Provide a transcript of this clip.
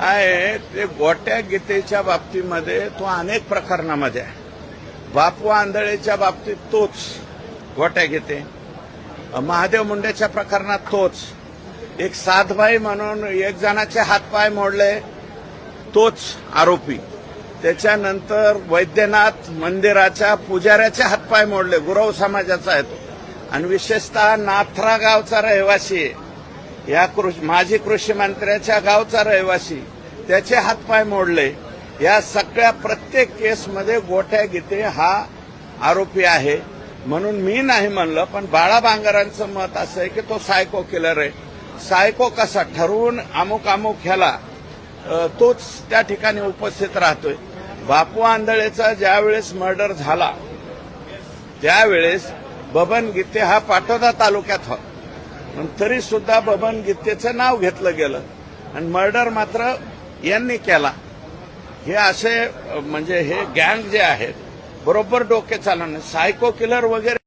आहे ते गोट्या गीतेच्या बाबतीमध्ये तो अनेक प्रकरणामध्ये आहे. बापू आंधळेच्या बाबतीत तोच गोट्या गीते. महादेव मुंडेच्या प्रकरणात तोच. एक साधबाई म्हणून एक जणाचे हातपाय मोडले तोच आरोपी. त्याच्यानंतर वैद्यनाथ मंदिराच्या पुजाऱ्याचे हातपाय मोडले गुरव समाजाचा आहे तो. आणि विशेषतः नाथरा गावचा रहिवासी आहे. या कृषी माजी कृषी मंत्र्याच्या गावचा रहिवासी त्याचे हातपाय मोडले. या सगळ्या प्रत्येक केसमध्ये गोट्या गीते हा आरोपी आहे. म्हणून मी नाही म्हणलं पण बाळा बांगरांचं मत असं आहे की तो सायको किलर आहे. सायको कसा? ठरवून अमुक अमुक ह्याला तोच त्या ठिकाणी उपस्थित राहतोय. बापू आंधळेचा ज्यावेळेस मर्डर झाला त्यावेळेस बबन गीते हा पाटोदा तालुक्यात होता. पण तरी सुद्धा बबन गीतेचं नाव घेतलं गेलं. आणि मर्डर मात्र यांनी केला. हे असे म्हणजे हे गँग जे आहेत बरोबर डोके चालवणे सायको किलर वगैरे